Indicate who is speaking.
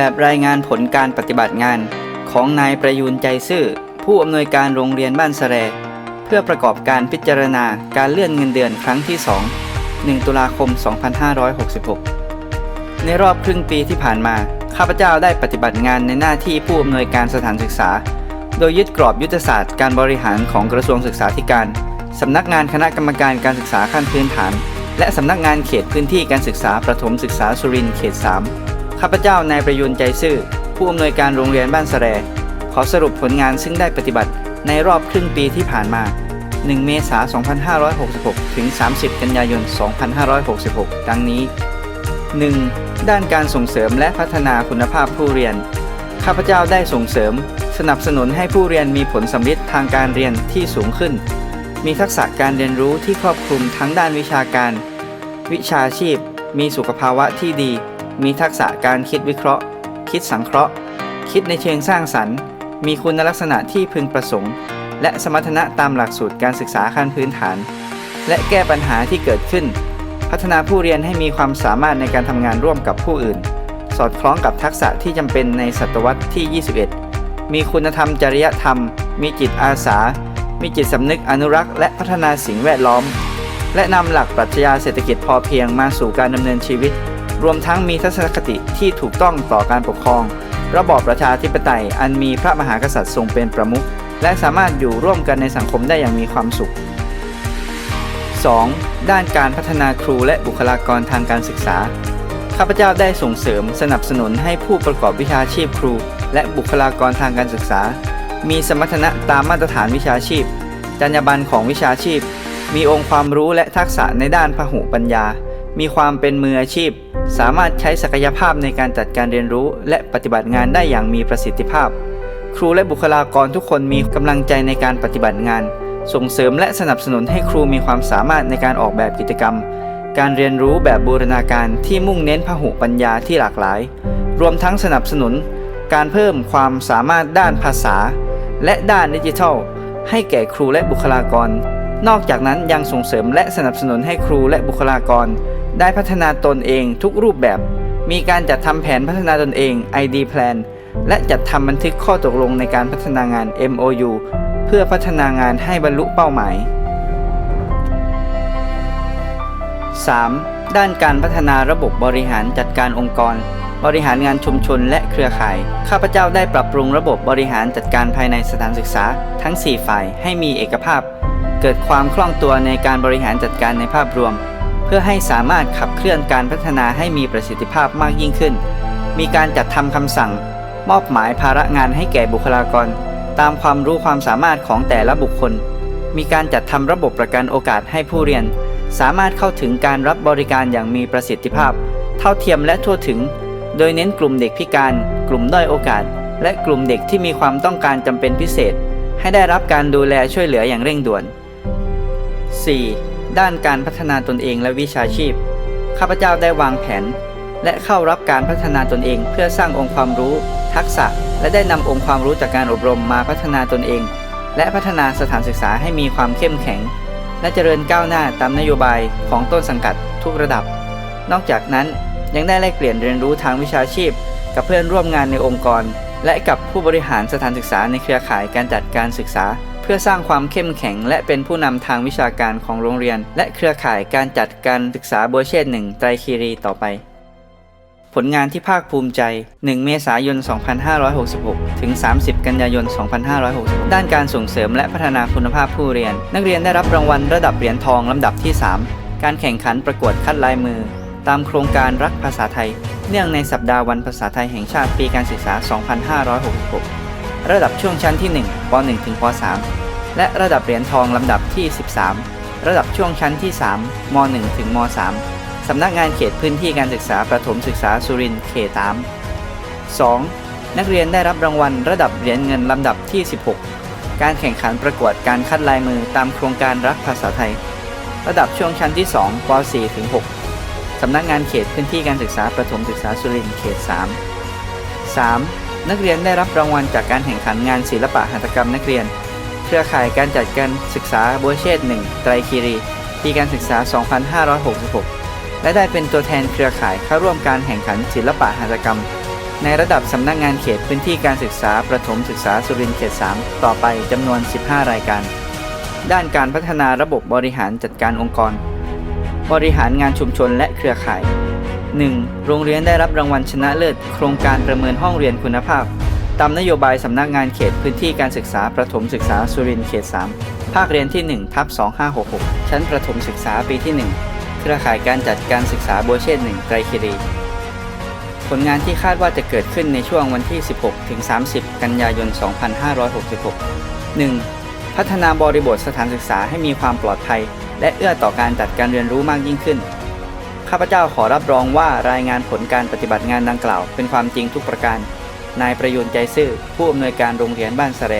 Speaker 1: แบบรายงานผลการปฏิบัติงาน ของนายประยูนใจซื่อ ผู้อำนวยการโรงเรียนบ้านสะแรเพื่อประกอบการพิจารณาการเลื่อนเงินเดือนครั้งที่ 2 1 ตุลาคม 2566 ในรอบครึ่งปีที่ผ่านมา ข้าพเจ้าได้ปฏิบัติงานในหน้าที่ผู้อำนวยการสถานศึกษา โดยยึดกรอบยุทธศาสตร์การบริหารของกระทรวงศึกษาธิการ สำนักงานคณะกรรมการการศึกษาขั้นพื้นฐาน และสำนักงานเขตพื้นที่การศึกษาประถมศึกษาสุรินทร์เขต 3 ข้าพเจ้านายประยุนใจซื่อ ผู้อำนวยการโรงเรียนบ้านสะแรขอสรุปผลงานซึ่งได้ปฏิบัติในรอบครึ่งปีที่ผ่านมา 1 เมษายน 2566 ถึง 30 กันยายน 2566 ดังนี้ 1. ด้านการส่งเสริมและพัฒนาคุณภาพผู้เรียน ข้าพเจ้าได้ส่งเสริม สนับสนุนให้ผู้เรียนมีผลสำลิดทางการเรียนที่สูงขึ้น มีทักษะการเรียนรู้ที่ครอบคลุมทั้งด้านวิชาการ วิชาชีพ มีสุขภาวะที่ดี มีทักษะการคิดวิเคราะห์ คิดสังเคราะห์ คิดในเชิงสร้างสรรค์ มีคุณลักษณะที่พึงประสงค์ และสมรรถนะตามหลักสูตรการศึกษาขั้นพื้นฐาน และแก้ปัญหาที่เกิดขึ้น พัฒนาผู้เรียนให้มีความสามารถในการทำงานร่วมกับผู้อื่น สอดคล้องกับทักษะที่จำเป็นในศตวรรษที่ 21 มีคุณธรรมจริยธรรม มีจิตอาสา มีจิตสำนึกอนุรักษ์ และพัฒนาสิ่งแวดล้อม และนำหลักปรัชญาเศรษฐกิจพอเพียงมาสู่การดำเนินชีวิต รวมทั้งมีทัศนคติที่ถูกต้องต่อการปกครอง ระบอบประชาธิปไตยอันมีพระมหากษัตริย์ทรงเป็นประมุขและสามารถอยู่ร่วมกันในสังคมได้อย่างมีความสุข 2. ด้านการพัฒนาครูและบุคลากรทางการศึกษา ข้าพเจ้าได้ส่งเสริมสนับสนุนให้ผู้ประกอบวิชาชีพครู และบุคลากรทางการศึกษา มีสมรรถนะตามมาตรฐานวิชาชีพ จรรยาบรรณของวิชาชีพ มีองค์ความรู้และทักษะในด้านพหุปัญญา มีความเป็นมืออาชีพ สามารถใช้ศักยภาพในการจัดการเรียนรู้ และปฏิบัติงานได้อย่างมีประสิทธิภาพ ครูและบุคลากรทุกคนมีกำลังใจในการปฏิบัติงาน ส่งเสริมและสนับสนุนให้ครูมีความสามารถในการออกแบบกิจกรรม การเรียนรู้แบบบูรณาการที่มุ่งเน้นพหุปัญญาที่หลากหลาย รวมทั้งสนับสนุน การเพิ่มความสามารถด้านภาษา และด้านดิจิทัล ให้แก่ครูและบุคลากรนอกจากนั้นยังส่งเสริมและสนับสนุนให้ครูและบุคลากร ได้พัฒนาตนเองทุกรูปแบบ มีการจัดทำแผนพัฒนาตนเอง ID Plan และจัดทำบันทึกข้อตกลงในการพัฒนางาน MOU เพื่อพัฒนางานให้บรรลุเป้าหมาย 3. ด้านการพัฒนาระบบบริหารจัดการองค์กร บริหารงานชุมชนและเครือข่าย ข้าพเจ้าได้ปรับปรุงระบบบริหารจัดการภายในสถานศึกษา ทั้ง 4 ฝ่ายให้มีเอกภาพ เกิดความคล่องตัวในการบริหารจัดการในภาพรวม เพื่อให้สามารถขับเคลื่อนการพัฒนาให้มีประสิทธิภาพมากยิ่งขึ้น มีการจัดทำคำสั่ง มอบหมายภาระงานให้แก่บุคลากร ตามความรู้ความสามารถของแต่ละบุคคล มีการจัดทำระบบประกันโอกาสให้ผู้เรียน สามารถเข้าถึงการรับบริการอย่างมีประสิทธิภาพ เท่าเทียมและทั่วถึง โดยเน้นกลุ่มเด็กพิการ กลุ่มด้อยโอกาส และกลุ่มเด็กที่มีความต้องการจำเป็นพิเศษ ให้ได้รับการดูแลช่วยเหลืออย่างเร่งด่วน 4. ด้านการพัฒนาตนเองและวิชาชีพ ข้าพเจ้าได้วางแผน และเข้ารับการพัฒนาตนเอง เพื่อสร้างองค์ความรู้ ทักษะ และได้นำองค์ความรู้จากการอบรมมาพัฒนาตนเอง และพัฒนาสถานศึกษาให้มีความเข้มแข็ง และเจริญก้าวหน้าตามนโยบายของต้นสังกัดทุกระดับ นอกจากนั้นยังได้แลกเปลี่ยนเรียนรู้ทางวิชาชีพ กับเพื่อนร่วมงานในองค์กร และกับผู้บริหารสถานศึกษาในเครือข่ายการจัดการศึกษา พื่อสร้างความเข้มแข็ง และเป็นผู้นำทางวิชาการของโรงเรียน และเครือข่ายการจัดการศึกษาบัวเชษฐ์หนึ่งไตรคีรีต่อไป ผลงานที่ภาคภูมิใจ 1 เมษายน 2566 ถึง 30 กันยายน 2566 ด้านการส่งเสริมและพัฒนาคุณภาพผู้เรียน นักเรียนได้รับรางวัลระดับเหรียญทองลำดับที่ 3 การแข่งขันประกวดคัดลายมือ ตามโครงการรักภาษาไทย เนื่องในสัปดาห์วันภาษาไทยแห่งชาติปีการศึกษา 2566 ระดับช่วงชั้นที่ 1 ป .1 ถึงป .3 และระดับเหรียญทองลำดับที่ 13 ระดับช่วงชั้นที่ 3 ม .1 ถึงม .3 สำนักงานเขตพื้นที่การศึกษาประถมศึกษาสุรินทร์เขตตาม 2. นักเรียนได้รับรางวัลระดับเหรียญเงินลำดับที่ 16 การแข่งขันประกวดการคัดลายมือตามโครงการรักภาษาไทย ระดับช่วงชั้นที่ 2 ป .4 ถึง 6 สำนักงานเขตพื้นที่การศึกษาประถมศึกษาสุรินทร์เขต 3 3. นักเรียนได้รับรางวัลจากการแข่งขันงานศิลปะหัตถกรรมนักเรียน เครือข่ายการจัดการศึกษาบัวเชษฐ์1ไตรคีรีปีการศึกษา 2566 และได้เป็นตัวแทนเครือข่ายเข้าร่วมการแข่งขันศิลปะหัตถกรรม ในระดับสำนักงานเขตพื้นที่การศึกษาประถมศึกษาสุรินทร์เขต 3 ต่อไปจำนวน 15 รายการ ด้านการพัฒนาระบบบริหารจัดการองค์กร บริหารงานชุมชนและเครือข่าย 1. โรงเรียนได้รับรางวัลชนะเลิศ โครงการประเมินห้องเรียนคุณภาพ ตามนโยบายสำนักงานเขตพื้นที่การศึกษาประถมศึกษาสุรินทร์เขต 3 ภาคเรียนที่ 1 ทับ 2566 ชั้นประถมศึกษาปีที่ 1 เครือข่ายการจัดการศึกษาโบวเชษฐ์1ไตรคีรีผลงานที่คาดว่าจะเกิดขึ้นในช่วงวันที่ 16 ถึง 30 กันยายน 2566 1. พัฒนาบริบทสถานศึกษาให้มีความปลอดภัย และเอื้อต่อการจัดการเรียนรู้มากยิ่งขึ้น ข้าพเจ้าขอรับรองว่ารายงานผลการปฏิบัติงานดังกล่าว เป็นความจริงทุกประการ นายประยุนใจซื่อ ผู้อำนวยการโรงเรียนบ้านสะแร